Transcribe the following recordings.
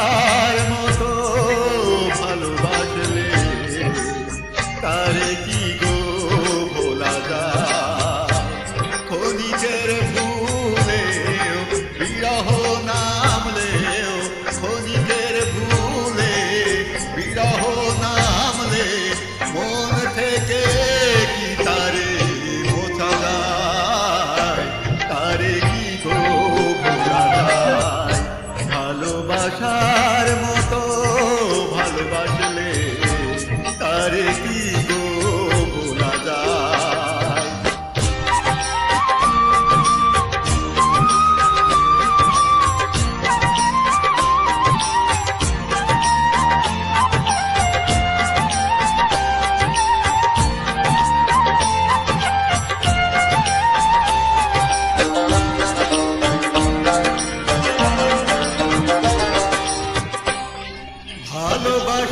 i'm hermoso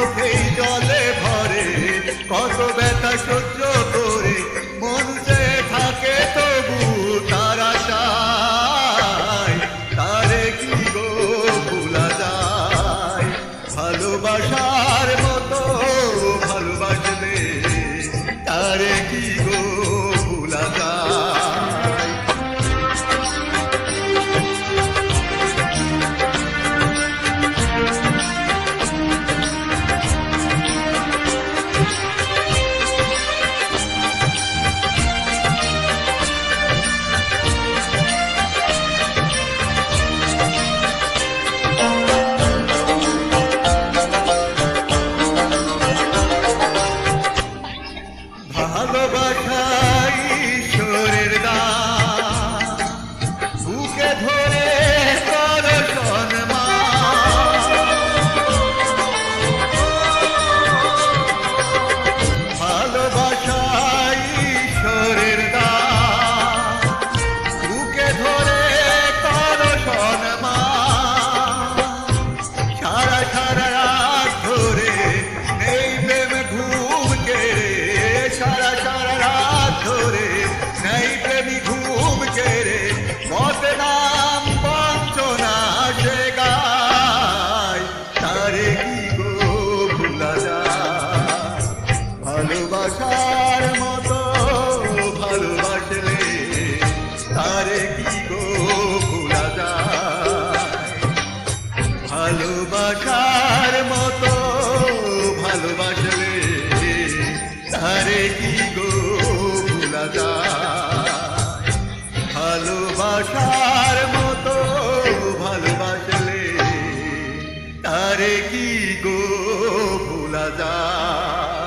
চোখেই জলে ভরে কত ব্যথা সহ্য ভালোবাসা ভালোবাসার মতো ভালোবাসলে আরে কি গো ভুলা যায়? ভালোবাসার মতো ভালোবাসলে আরে কি গো ভুলা যায়?